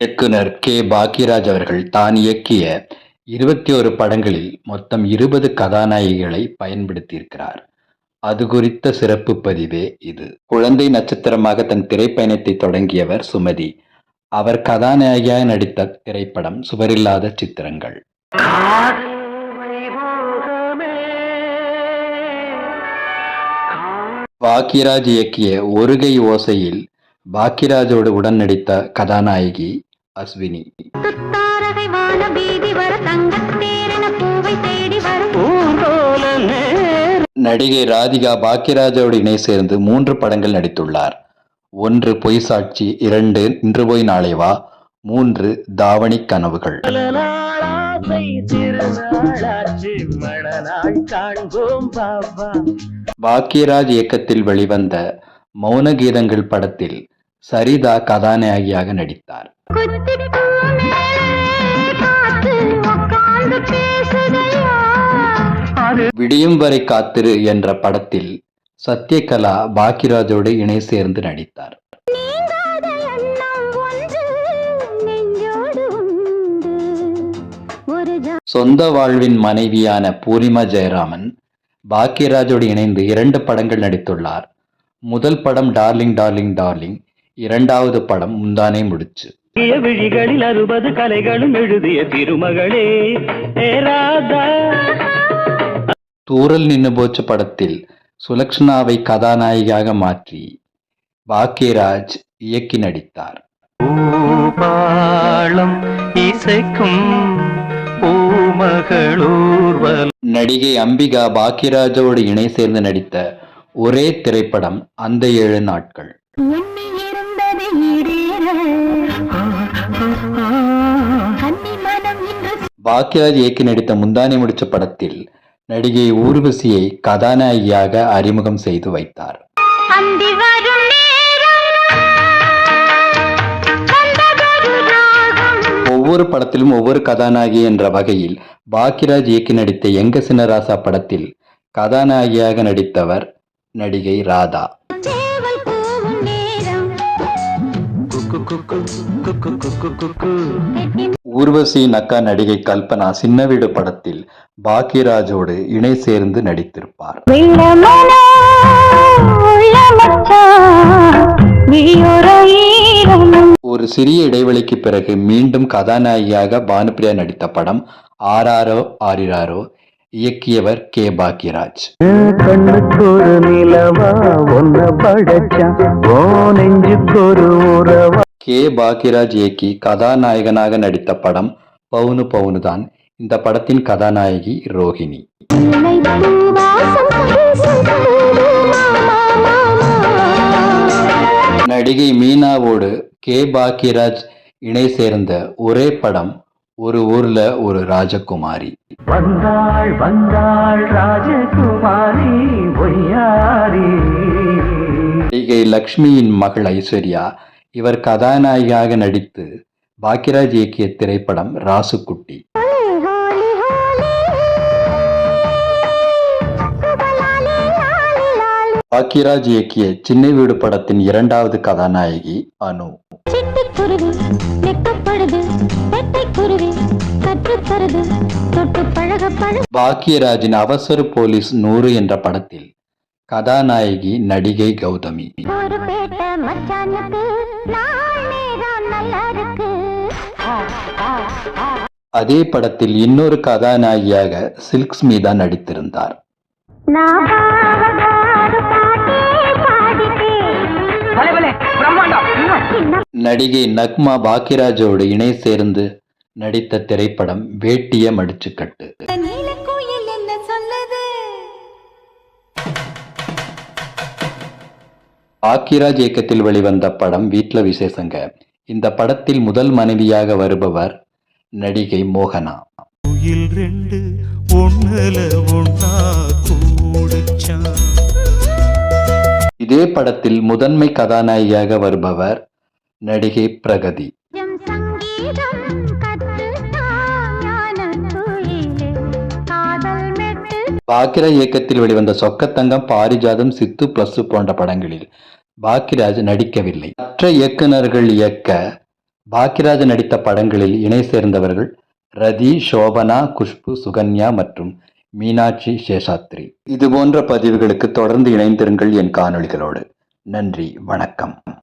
இயக்குனர் கே. பாக்யராஜ் அவர்கள் தான் இயக்கிய இருபத்தி ஒரு படங்களில் மொத்தம் இருபது கதாநாயகிகளை பயன்படுத்தியிருக்கிறார். அது குறித்த சிறப்பு பதிவே இது. குழந்தை நட்சத்திரமாக தன் திரைப்பயணத்தை தொடங்கியவர் சுமதி. அவர் கதாநாயகியாக நடித்த திரைப்படம் சுவரில்லாத சித்திரங்கள். பாக்யராஜ் இயக்கிய ஒருகை ஓசையில் பாக்யராஜோடு உடன் நடித்த கதாநாயகி அஸ்வினி. தாரகை வான வீதி வர தங்கத்தேரென பூவை தேடி வரும் நடிகை ராதிகா பாக்யராஜோடு இணை சேர்ந்து மூன்று படங்கள் நடித்துள்ளார். ஒன்று பொய் சாட்சி இரண்டு இன்று போய் நாளை வா மூன்று தாவணி கனவுகள். பாக்யராஜ் இயக்கத்தில் வெளிவந்த மௌன கீதங்கள் படத்தில் சரிதா கதாநாயகியாக நடித்தார். விடியும் வரை காத்திரு என்ற படத்தில் சத்யகலா பாக்யராஜோடு இணை சேர்ந்து நடித்தார். சொந்த வாழ்வின் மனைவியான பூர்ணிமா ஜெயராமன் பாக்யராஜோடு இணைந்து இரண்டு படங்கள் நடித்துள்ளார். முதல் படம் டார்லிங் டார்லிங் டார்லிங் இரண்டாவது படம் முந்தானே முடிச்சு. இய விழிகளில் அறுபது கலைகளும் எழுதிய திருமகளே தூரல் நின்னு போச்சு படத்தில் சுலக்ஷனாவை கதாநாயகியாக மாற்றி பாக்யராஜ் இயக்கி நடித்தார். இசைக்கும் பூமகளூர்வல் நடிகை அம்பிகா பாக்யராஜோடு இணை சேர்ந்து நடித்த ஒரே திரைப்படம் அந்த ஏழு நாட்கள். பாக்யராஜ் இயக்கி நடித்த முந்தானி முடிச்ச படத்தில் நடிகை ஊர்வசியை கதாநாயகியாக அறிமுகம் செய்து வைத்தார் ஒவ்வொரு படத்திலும் ஒவ்வொரு கதாநாயகி என்ற வகையில் பாக்யராஜ் இயக்கி நடித்த எங்க சின்னராசா படத்தில் கதாநாயகியாக நடித்தவர் நடிகை ராதா சேவல் கூவும் நேரம் குக்கு குக்கு குக்கு குக்கு குக்கு ஊர்வசி நக்கா நடிகை கல்பனா சின்ன வீடு படத்தில் பாக்யராஜோடு இணை சேர்ந்து நடித்திருப்பார். ஒரு சிறிய இடைவெளிக்கு பிறகு மீண்டும் கதாநாயகியாக பானுப்பிரியா நடித்த படம் ஆறாரோ ஆரிராரோ இயக்கியவர் கே. பாக்யராஜ் நிலவா ஒன்ன படைச்சா கே. பாக்யராஜ் இயக்கி கதாநாயகனாக நடித்த படம் பவுனு பவுனு தான் இந்த படத்தின் கதாநாயகி ரோஹிணி. நடிகை மீனாவோடு கே. பாக்யராஜ் இணை சேர்ந்த ஒரே படம் ஒரு ஊர்ல ஒரு ராஜகுமாரி. வந்தாள் வந்தாள் ராஜகுமாரி பொய்யாரி. நடிகை லக்ஷ்மியின் மகள் ஐஸ்வர்யா இவர் கதாநாயகியாக நடித்து பாக்யராஜ் இயக்கிய திரைப்படம் ராசுக்குட்டி. பாக்யராஜ் இயக்கிய சின்ன வீடு படத்தின் இரண்டாவது கதாநாயகி அனு. சிட்டுக்குருவி வெக்கப்படுது பெட்டைக்குருவி கற்றுத்தருது தொட்டு பழக பழக பாக்யராஜின் அவசர போலீஸ் நூறு என்ற படத்தில் கதாநாயகி நடிகை கௌதமி. ஒரு பேட்ட மச்சானுக்கு அதே படத்தில் இன்னொரு கதாநாயகியாக சில்க் ஸ்மிதா நடித்திருந்தார். நான் நடிகை நக்மா பாக்யராஜோடு இணை சேர்ந்து நடித்த திரைப்படம் வேட்டிய மடிச்சுக்கட்டு. நீலக்குயில் என்ன சொல்லுது? பாக்யராஜ் இயக்கத்தில் வெளிவந்த படம் வீட்ல விசேஷங்க. இந்த படத்தில் முதல் மனைவியாக வருபவர் நடிகை மோகனா. குயில் ரெண்டு ஒண்ணுல ஒன்னா கூடுச்சான் இதே படத்தில் முதன்மை கதாநாயகியாக வருபவர் நடிகை பிரகதி. பாக்கியராஜ் இயக்கத்தில் வெளிவந்த சொக்கத்தங்கம் பாரிஜாதம் சித்து பிளஸ் போன்ற படங்களில் பாக்கியராஜ் நடிக்கவில்லை. மற்ற இயக்குனர்கள் இயக்க பாக்கியராஜ் நடித்த படங்களில் இணை சேர்ந்தவர்கள் ரதி சோபனா குஷ்பு சுகன்யா மற்றும் மீனாட்சி சேஷாத்ரி. இது போன்ற பதிவுகளுக்கு தொடர்ந்து இணைந்திருங்கள் என் காணொளிகளோடு. நன்றி வணக்கம்.